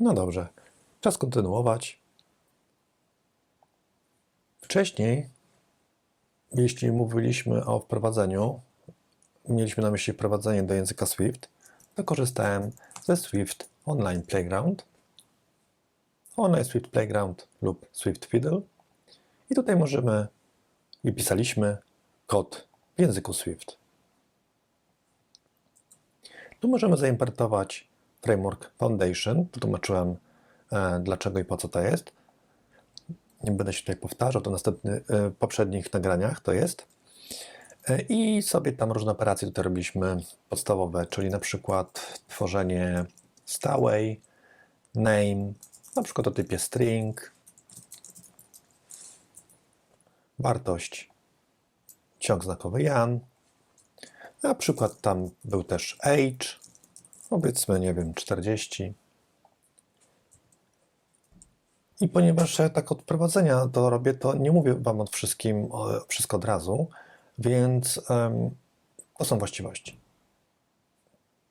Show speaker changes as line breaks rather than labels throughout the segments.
No dobrze, czas kontynuować. Wcześniej, jeśli mówiliśmy o wprowadzeniu, mieliśmy na myśli wprowadzenie do języka Swift, to korzystałem ze Swift Online Playground, Online Swift Playground lub Swift Fiddle. I tutaj możemy i pisaliśmy kod w języku Swift. Tu możemy zaimportować framework Foundation. Tłumaczyłem e, dlaczego i po co to jest. Nie będę się tutaj powtarzał, to następny, e, poprzednich nagraniach to jest. E, I sobie tam różne operacje tutaj robiliśmy podstawowe, czyli na przykład tworzenie stałej, name, na przykład o typie string, wartość ciąg znakowy Jan, na przykład tam był też age, powiedzmy, nie wiem, 40. I ponieważ ja tak od prowadzenia to robię, to nie mówię Wam od wszystkim o- wszystko od razu, więc em, to są właściwości.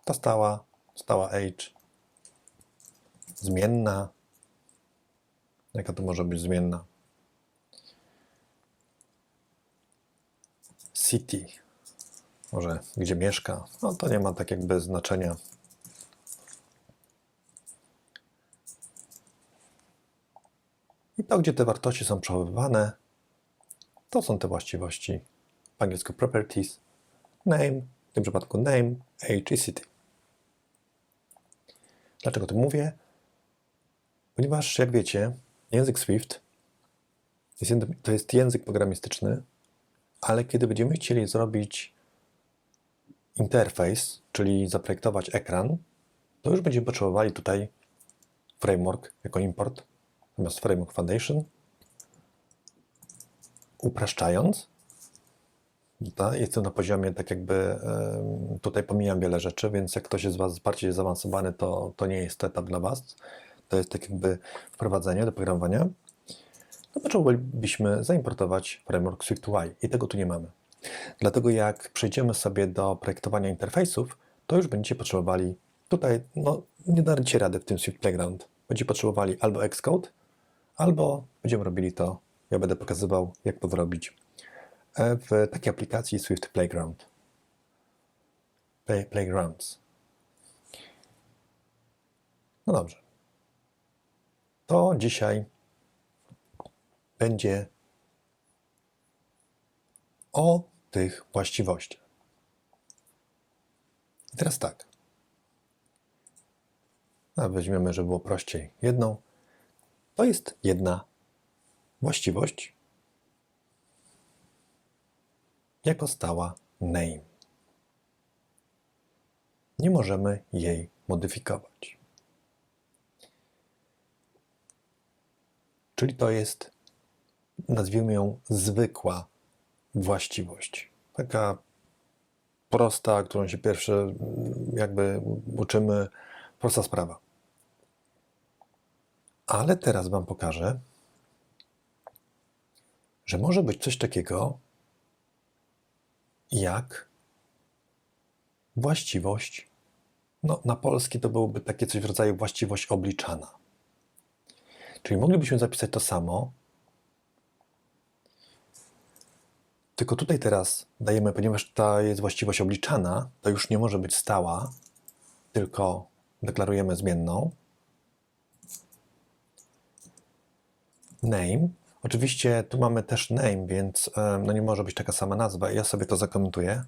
Ta stała, stała age, zmienna. Jaka to może być zmienna? City, może gdzie mieszka, no to nie ma tak jakby znaczenia. To, gdzie te wartości są przechowywane, to są te właściwości po angielsku properties, name, w tym przypadku name, age i city. Dlaczego o tym mówię? Ponieważ, jak wiecie, język Swift jest, to jest język programistyczny, ale kiedy będziemy chcieli zrobić interfejs, czyli zaprojektować ekran, to już będziemy potrzebowali tutaj framework jako import, zamiast framework foundation. Upraszczając, ta, jestem na poziomie tak jakby, tutaj pomijam wiele rzeczy, więc jak ktoś jest z Was bardziej zaawansowany, to, to nie jest etap dla Was. To jest tak jakby wprowadzenie do programowania. No zaimportować framework SwiftUI i tego tu nie mamy. Dlatego jak przejdziemy sobie do projektowania interfejsów, to już będziecie potrzebowali tutaj, no nie dacie rady w tym Swift Playground. Będziecie potrzebowali albo Xcode, albo będziemy robili to, ja będę pokazywał jak to zrobić e, w takiej aplikacji Swift Playground. Play, playgrounds. No dobrze. To dzisiaj będzie o tych właściwościach. I teraz tak. A weźmiemy, żeby było prościej. Jedną. To jest jedna właściwość jako stała name. Nie możemy jej modyfikować. Czyli to jest, nazwijmy ją zwykła właściwość. Taka prosta, którą się pierwsze jakby uczymy, prosta sprawa. Ale teraz Wam pokażę, że może być coś takiego jak właściwość, no na polski to byłoby takie coś w rodzaju właściwość obliczana. Czyli moglibyśmy zapisać to samo, Tylko tutaj teraz dajemy, ponieważ ta jest właściwość obliczana, to już nie może być stała, tylko deklarujemy zmienną. Name. Oczywiście tu mamy też name, więc em, no nie może być taka sama nazwa. Ja sobie to zakomentuję.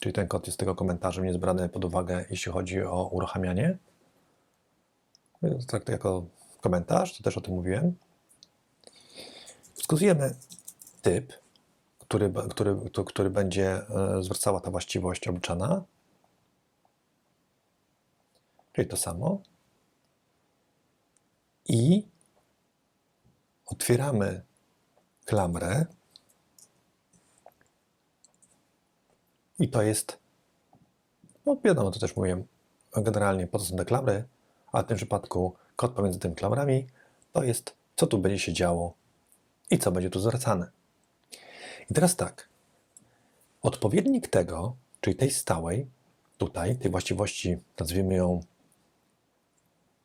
Czyli ten kod jest tego komentarza, nie jest brany pod uwagę, jeśli chodzi o uruchamianie. Tak jako komentarz, to też o tym mówiłem. Wskazujemy typ, który, który, który będzie e, zwracała ta właściwość obliczana. Czyli to samo. I otwieramy klamrę. I to jest, no wiadomo, to też mówiłem, generalnie po co są te klamry, a w tym przypadku kod pomiędzy tymi klamrami to jest, co tu będzie się działo i co będzie tu zwracane. I teraz tak. Odpowiednik tego, czyli tej stałej, tutaj, tej właściwości, nazwijmy ją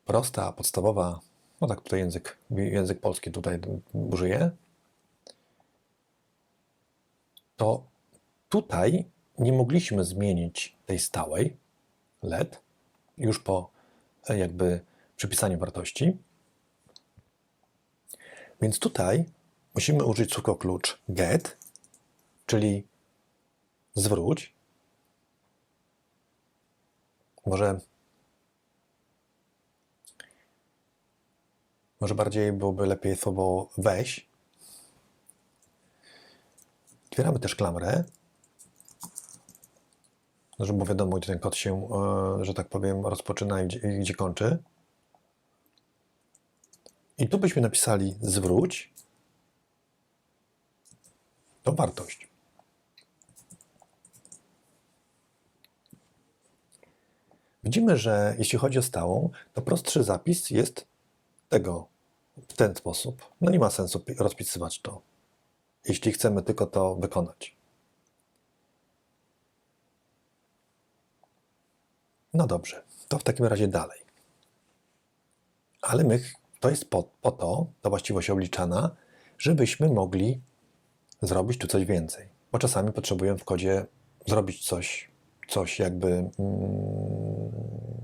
prosta, podstawowa, no tak tutaj język, język polski tutaj użyję, to tutaj nie mogliśmy zmienić tej stałej LED już po e, jakby przypisaniu wartości. Więc tutaj musimy użyć słówko klucz get, czyli zwróć. Może Może bardziej byłoby lepiej słowo weź. Otwieramy też klamrę, no, żeby było wiadomo, gdzie ten kod się, e, że tak powiem, rozpoczyna i gdzie, i gdzie kończy. I tu byśmy napisali zwróć tą wartość. Widzimy, że jeśli chodzi o stałą, to prostszy zapis jest tego w ten sposób. No nie ma sensu rozpisywać to, jeśli chcemy tylko to wykonać. No dobrze, to w takim razie dalej. Ale my, to jest po, po to, ta właściwość obliczana, żebyśmy mogli zrobić tu coś więcej. Bo czasami potrzebujemy w kodzie zrobić coś, coś jakby, mm,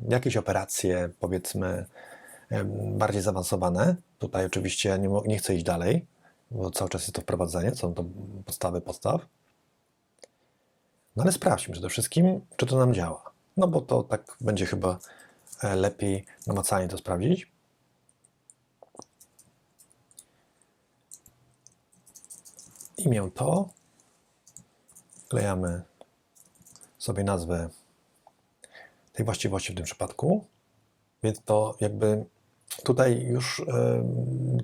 jakieś operacje, powiedzmy, bardziej zaawansowane. Tutaj oczywiście nie, nie chcę iść dalej, bo cały czas jest to wprowadzenie, są to podstawy podstaw. No ale sprawdźmy przede wszystkim, czy to nam działa. No bo to tak będzie chyba e, lepiej namacalnie to sprawdzić. Imię to. Klejamy sobie nazwę tej właściwości w tym przypadku. Więc to jakby tutaj już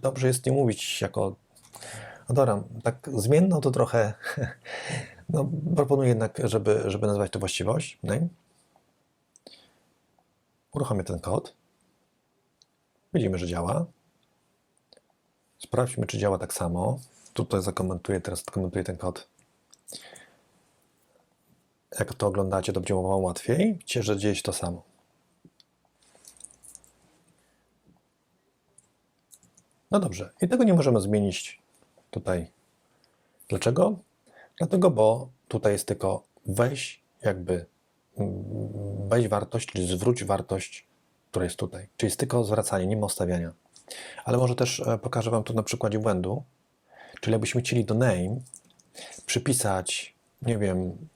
dobrze jest nie mówić jako Adora, tak zmienną to trochę no, proponuję jednak, żeby, żeby nazwać to właściwość name. Uruchomię ten kod. Widzimy, że działa. Sprawdźmy, czy działa tak samo. Tutaj zakomentuję, teraz komentuję ten kod. Jak to oglądacie, to będzie wam łatwiej. Widzicie, że dzieje się to samo. No dobrze, i tego nie możemy zmienić tutaj. Dlaczego? Dlatego, bo tutaj jest tylko weź jakby mm, weź wartość, czyli zwróć wartość, która jest tutaj. Czyli jest tylko zwracanie, nie ma ustawiania. Ale może też e, pokażę Wam tu na przykładzie błędu. Czyli jakbyśmy chcieli do name przypisać, nie wiem,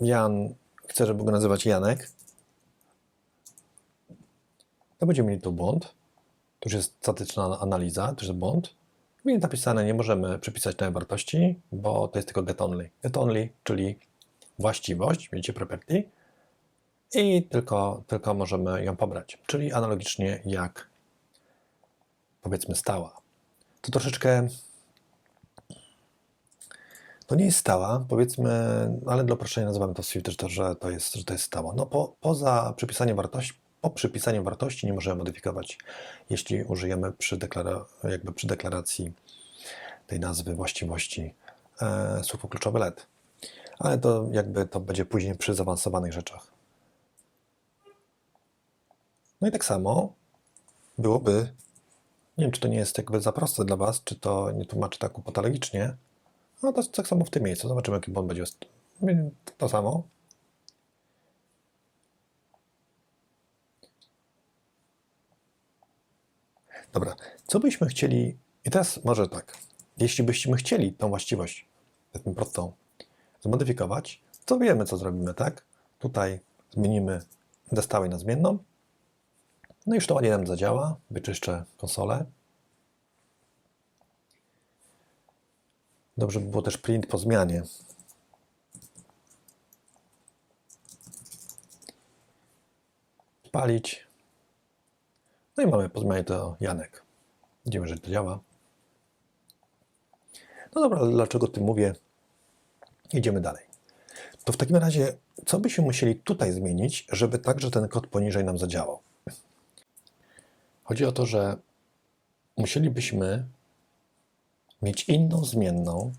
Jan, chcę, żeby go nazywać Janek, to będziemy mieli tu błąd. To już jest statyczna analiza, to jest błąd. I napisane, nie możemy przypisać tej wartości, bo to jest tylko get only. Get only, czyli właściwość, widzicie property, i tylko, tylko możemy ją pobrać. Czyli analogicznie jak powiedzmy stała. To troszeczkę to nie jest stała, powiedzmy, ale dla uproszczenia nazywamy to w że to jest, że to jest stała. No po, poza przypisaniem wartości, po przypisaniu wartości nie możemy modyfikować, jeśli użyjemy przy, deklara jakby przy deklaracji tej nazwy właściwości e, słówko kluczowe LED. Ale to jakby to będzie później przy zaawansowanych rzeczach. No i tak samo byłoby, nie wiem czy to nie jest jakby za proste dla Was, czy to nie tłumaczy tak patologicznie, no to tak samo w tym miejscu. Zobaczymy jaki błąd będzie. To samo. Dobra, co byśmy chcieli, i teraz może tak, jeśli byśmy chcieli tą właściwość, powiedzmy prostą, zmodyfikować, to wiemy, co zrobimy, tak? Tutaj zmienimy do stałej na zmienną. No i już to ładnie nam zadziała. Wyczyszczę konsolę. Dobrze by było też print po zmianie. Spalić. No i mamy po zmianie to Janek. Widzimy, że to działa. No dobra, dlaczego tym mówię? Idziemy dalej. To w takim razie, co byśmy musieli tutaj zmienić, żeby także ten kod poniżej nam zadziałał? Chodzi o to, że musielibyśmy mieć inną zmienną,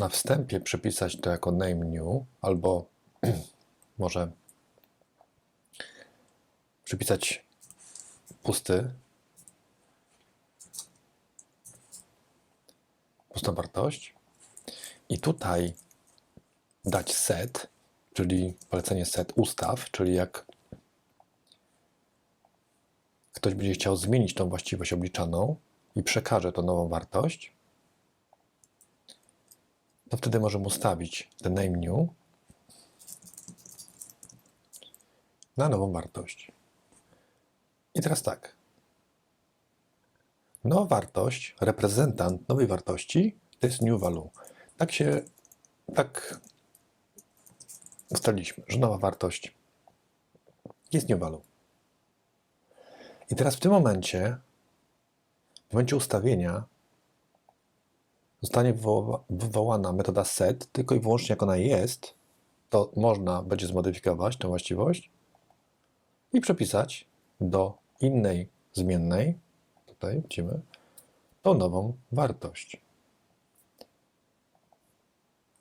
na wstępie przypisać to jako name new, albo może przypisać pusty, pustą wartość. I tutaj dać set, czyli polecenie set ustaw, czyli jak ktoś będzie chciał zmienić tą właściwość obliczaną i przekaże tą nową wartość, to wtedy możemy ustawić ten name new na nową wartość. I teraz tak. Nowa wartość, reprezentant nowej wartości to jest new value. Tak się, tak ustaliliśmy, że nowa wartość jest new value. I teraz w tym momencie, w momencie ustawienia, zostanie wywoła- wywołana metoda set, tylko i wyłącznie jak ona jest, to można będzie zmodyfikować tę właściwość i przepisać do innej zmiennej, tutaj widzimy, tą nową wartość.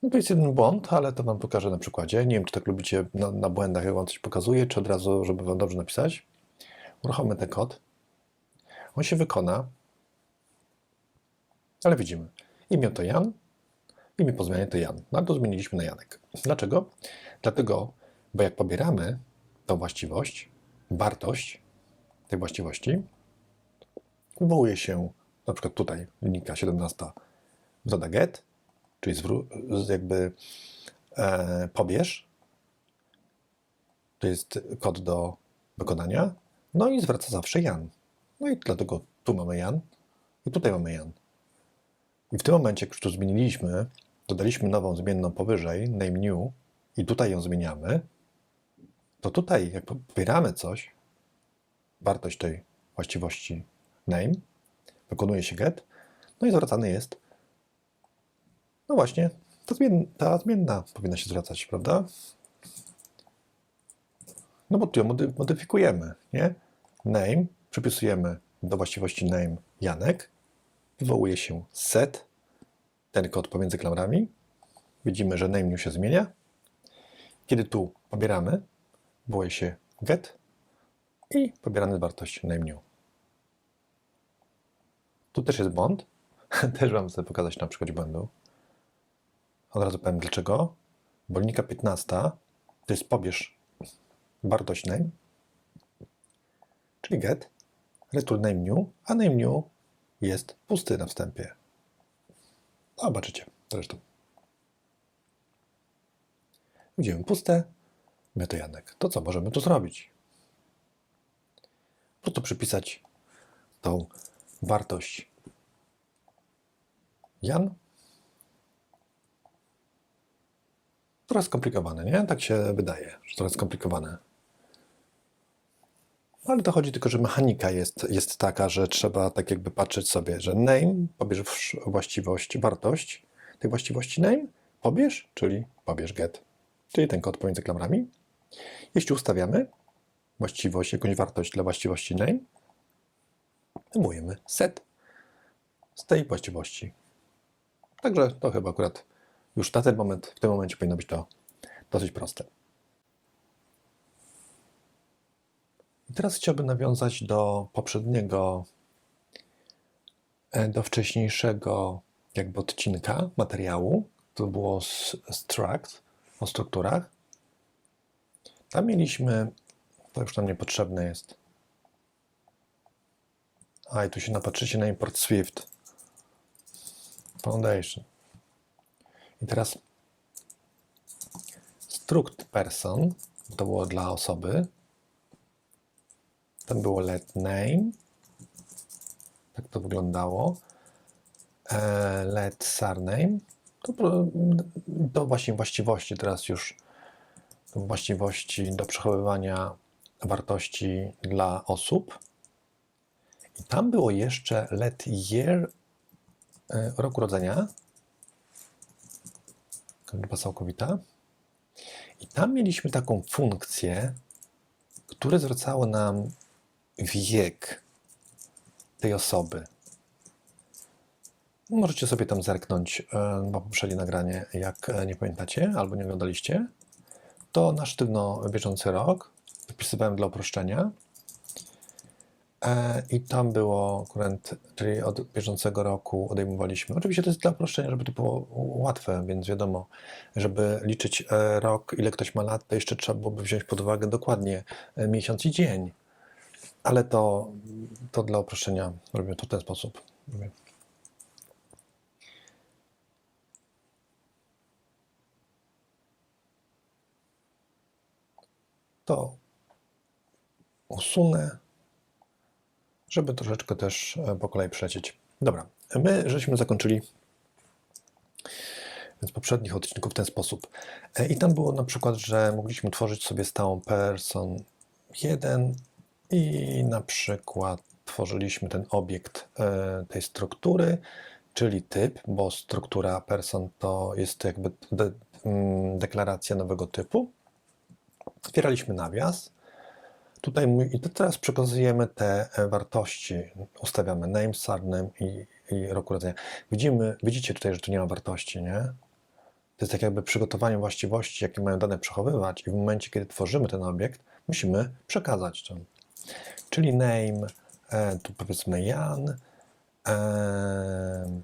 No to jest jeden błąd, ale to Wam pokażę na przykładzie. Nie wiem, czy tak lubicie na, na błędach, jak Wam coś pokazuje, czy od razu, żeby Wam dobrze napisać. Uruchommy ten kod. On się wykona, ale widzimy. Imię to Jan, imię po zmianie to Jan. No to zmieniliśmy na Janek. Dlaczego? Dlatego, bo jak pobieramy tą właściwość, wartość tej właściwości, wywołuje się na przykład tutaj linijka 17 metoda get, czyli jakby e, pobierz. To jest kod do wykonania. No i zwraca zawsze Jan. No i dlatego tu mamy Jan i tutaj mamy Jan. I w tym momencie, jak już tu zmieniliśmy, dodaliśmy nową zmienną powyżej, name new, i tutaj ją zmieniamy, to tutaj, jak pobieramy coś, wartość tej właściwości name, wykonuje się get, no i zwracany jest, no właśnie, ta, ta zmienna powinna się zwracać, prawda? No bo tu ją mody- modyfikujemy, nie? Name, przypisujemy do właściwości name Janek, wywołuje się set, ten kod pomiędzy klamrami. Widzimy, że name się zmienia. Kiedy tu pobieramy, wywołuje się get i pobieramy wartość name new. Tu też jest błąd. też Wam chcę pokazać na przykładzie błędu. Od razu powiem dlaczego. Bo linijka 15 to jest pobierz wartość name, czyli get, return name new, a name new jest pusty na wstępie. Zobaczycie zresztą. Widzimy puste, my to Janek. To co możemy tu zrobić? Po prostu przypisać tą wartość Jan. Trochę skomplikowane, nie? Tak się wydaje, że trochę skomplikowane. No, Ale to chodzi tylko, że mechanika jest, jest taka, że trzeba tak jakby patrzeć sobie, że name, pobierz właściwość, wartość tej właściwości name, pobierz, czyli pobierz get, czyli ten kod pomiędzy klamrami. Jeśli ustawiamy właściwość, jakąś wartość dla właściwości name, wyjmujemy set z tej właściwości. Także to chyba akurat już na ten moment, w tym momencie powinno być to dosyć proste. I teraz chciałbym nawiązać do poprzedniego, e, do wcześniejszego jakby odcinka materiału. To było z struct, o strukturach. Tam mieliśmy, to już nam niepotrzebne jest. A i tu się napatrzycie na import Swift Foundation. I teraz struct person to było dla osoby. Tam było let name. Tak to wyglądało. E, let surname. To, to właśnie właściwości teraz już właściwości do przechowywania wartości dla osób. I tam było jeszcze let year e, rok urodzenia. Liczba całkowita. I tam mieliśmy taką funkcję, która zwracała nam wiek tej osoby. Możecie sobie tam zerknąć e, na poprzednie nagranie, jak e, nie pamiętacie albo nie oglądaliście. To na sztywno bieżący rok. Wpisywałem dla uproszczenia. E, I tam było kurent, czyli od bieżącego roku odejmowaliśmy. Oczywiście to jest dla uproszczenia, żeby to było łatwe, więc wiadomo, żeby liczyć rok, ile ktoś ma lat, to jeszcze trzeba byłoby wziąć pod uwagę dokładnie miesiąc i dzień. Ale to, to dla uproszczenia robimy to w ten sposób. To usunę, żeby troszeczkę też e, po kolei przelecieć. Dobra, my żeśmy zakończyli z poprzednich odcinków w ten sposób. E, I tam było na przykład, że mogliśmy tworzyć sobie stałą person 1 i na przykład tworzyliśmy ten obiekt e, tej struktury, czyli typ, bo struktura person to jest jakby de, mm, deklaracja nowego typu. Otwieraliśmy nawias. Tutaj i teraz przekazujemy te e, wartości. Ustawiamy name, surname i, i rok urodzenia. Widzimy, widzicie tutaj, że tu nie ma wartości, nie? To jest tak jakby przygotowanie właściwości, jakie mają dane przechowywać i w momencie, kiedy tworzymy ten obiekt, musimy przekazać to. Czyli name, e, tu powiedzmy Jan, e,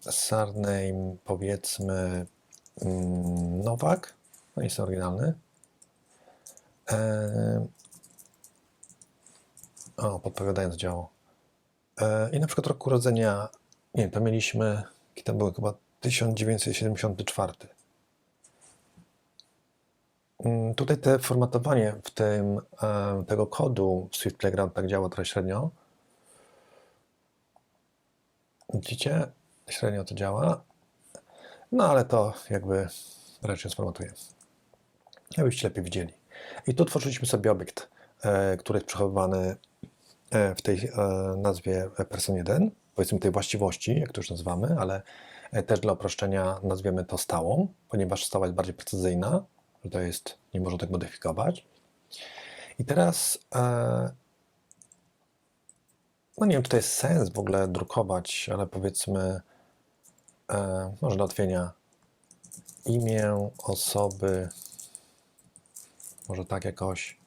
surname powiedzmy mm, Nowak, no jest oryginalny. E, o, podpowiadając działo. I na przykład rok urodzenia, nie to mieliśmy, jaki tam był chyba 1974. Mm, Tutaj te formatowanie w tym, e, tego kodu Swift Playground tak działa trochę średnio. Widzicie? Średnio to działa. No ale to jakby raczej sformatuję. Abyście lepiej widzieli. I tu tworzyliśmy sobie obiekt, e, który jest przechowywany e, w tej nazwie person 1, powiedzmy tej właściwości, jak to już nazywamy, ale też dla uproszczenia nazwiemy to stałą, ponieważ stała jest bardziej precyzyjna, że to jest, nie można tak modyfikować. I teraz, e, no nie wiem, czy to jest sens w ogóle drukować, ale powiedzmy, e, może ułatwienia, imię osoby, może tak jakoś,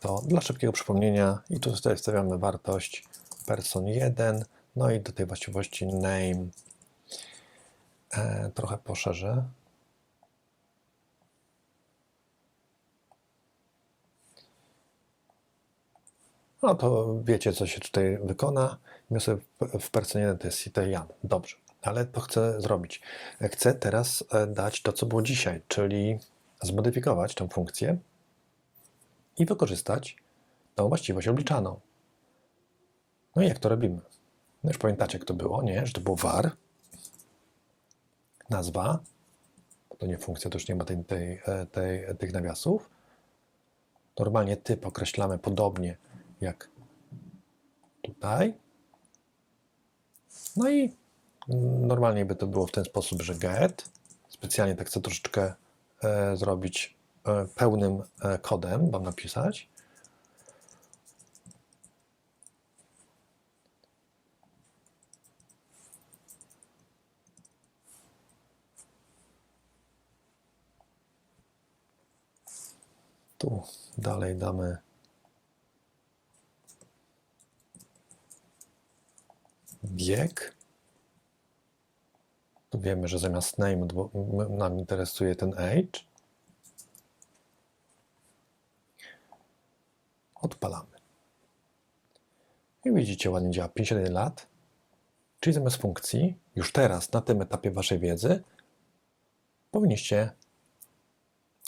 to dla szybkiego przypomnienia i tu tutaj wstawiamy wartość person 1, no i do tej właściwości name e, trochę poszerzę. No to wiecie, co się tutaj wykona. Sobie w- 1 to jest Jan. Dobrze, ale to chcę zrobić. Chcę teraz e, dać to, co było dzisiaj, czyli zmodyfikować tę funkcję i wykorzystać tą właściwość obliczaną. No i jak to robimy? No już pamiętacie, jak to było, nie? Że to było var, nazwa, to nie funkcja, to już nie ma tej, tej, e, tej, tych nawiasów. Normalnie typ określamy podobnie jak tutaj. No i normalnie by to było w ten sposób, że get, specjalnie tak chcę troszeczkę e, zrobić e, pełnym e, kodem, mam napisać. Tu dalej damy bieg. Tu wiemy, że zamiast name nam interesuje ten age. Odpalamy. I widzicie, ładnie działa 51 lat. Czyli zamiast funkcji, już teraz, na tym etapie waszej wiedzy, powinniście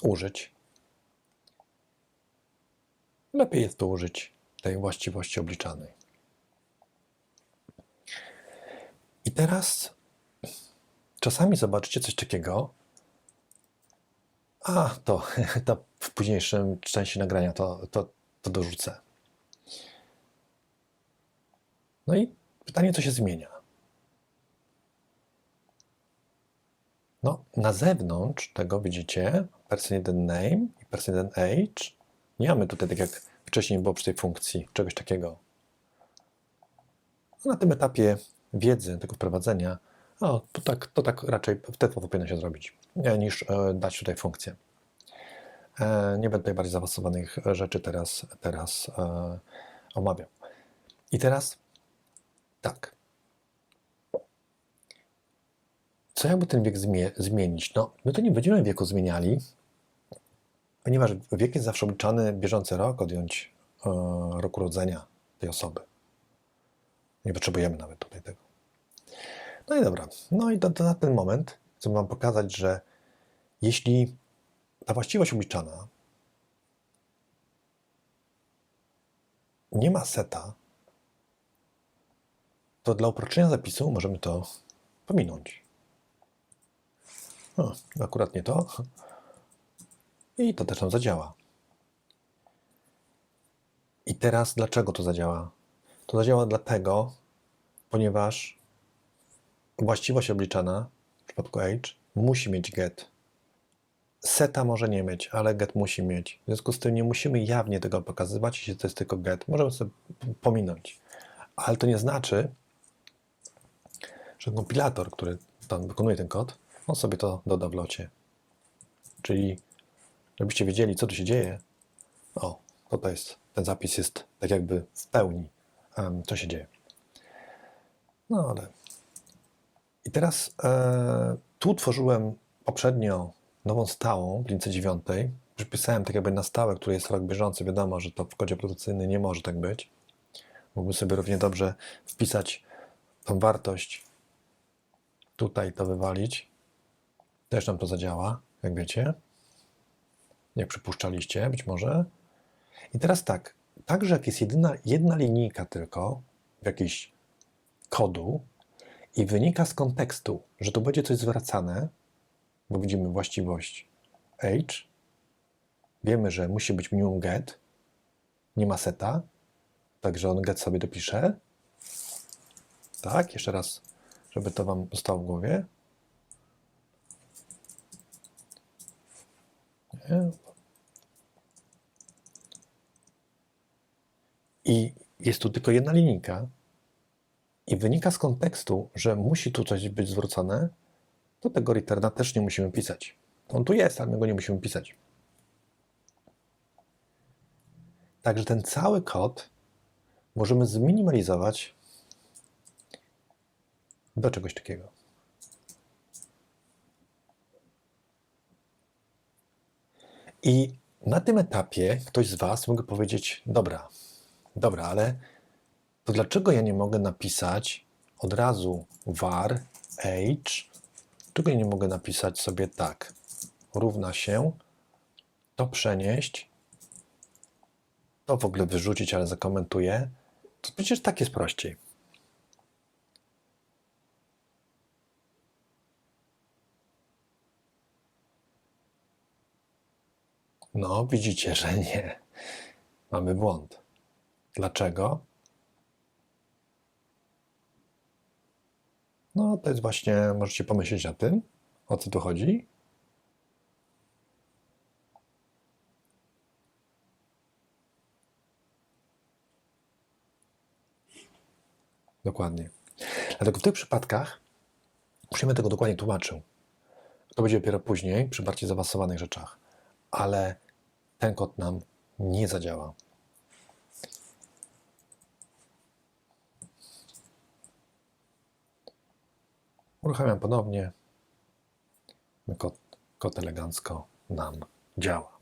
użyć. Lepiej jest to użyć tej właściwości obliczanej. I teraz czasami zobaczycie coś takiego. A, to, to w późniejszym części nagrania to, to, to dorzucę. No i pytanie, co się zmienia? No, na zewnątrz tego widzicie person 1 name i person 1 age. Nie mamy tutaj, tak jak wcześniej było przy tej funkcji, czegoś takiego. Na tym etapie wiedzy, tego wprowadzenia, o, to, tak, to tak raczej w sposób powinno się zrobić, e, niż e, dać tutaj funkcję. E, Nie będę tutaj bardziej zaawansowanych rzeczy teraz, teraz omawiał. I teraz tak. Co jakby ten wiek zmie- zmienić? No, my to nie będziemy wieku zmieniali, ponieważ wiek jest zawsze obliczany bieżący rok, odjąć e, rok urodzenia tej osoby. Nie potrzebujemy nawet tutaj tego. No i dobra. No i to, to na ten moment chcę Wam pokazać, że jeśli ta właściwość obliczana nie ma seta, to dla uproszczenia zapisu możemy to pominąć. O, akurat nie to. I to też nam zadziała. I teraz dlaczego to zadziała? To zadziała dlatego, ponieważ właściwość obliczana w przypadku age musi mieć get. Seta może nie mieć, ale get musi mieć. W związku z tym nie musimy jawnie tego pokazywać, jeśli to jest tylko get. Możemy sobie pominąć. Ale to nie znaczy, że kompilator, który tam wykonuje ten kod, on sobie to doda w locie. Czyli, żebyście wiedzieli, co tu się dzieje, o, to, jest, ten zapis jest tak jakby w pełni, co się dzieje. No ale. I teraz e, tu tworzyłem poprzednio nową stałą w lince 9. Przypisałem tak jakby na stałe, który jest rok bieżący. Wiadomo, że to w kodzie produkcyjnym nie może tak być. Mógłbym sobie równie dobrze wpisać tą wartość tutaj to wywalić. Też nam to zadziała, jak wiecie. Jak przypuszczaliście, być może. I teraz tak, także jak jest jedyna, jedna linijka tylko w jakiejś kodu i wynika z kontekstu, że tu będzie coś zwracane, bo widzimy właściwość age, wiemy, że musi być minimum get, nie ma seta, także on get sobie dopisze. Tak, jeszcze raz, żeby to Wam zostało w głowie. I jest tu tylko jedna linijka, i wynika z kontekstu, że musi tu coś być zwrócone, to tego returna też nie musimy pisać. On tu jest, ale my go nie musimy pisać. Także ten cały kod możemy zminimalizować do czegoś takiego. I na tym etapie ktoś z Was mógł powiedzieć: Dobra, dobra, ale to dlaczego ja nie mogę napisać od razu var age? Czego ja nie mogę napisać sobie tak? Równa się to przenieść, to w ogóle wyrzucić, ale zakomentuję. To przecież tak jest prościej. No, widzicie, że nie. Mamy błąd. Dlaczego? No, to jest właśnie, możecie pomyśleć o tym, o co tu chodzi. Dokładnie. Dlatego w tych przypadkach będę tego dokładnie tłumaczył. To będzie dopiero później, przy bardziej zaawansowanych rzeczach. Ale ten kod nam nie zadziała. Uruchamiam ponownie. Kod, kod elegancko nam działa.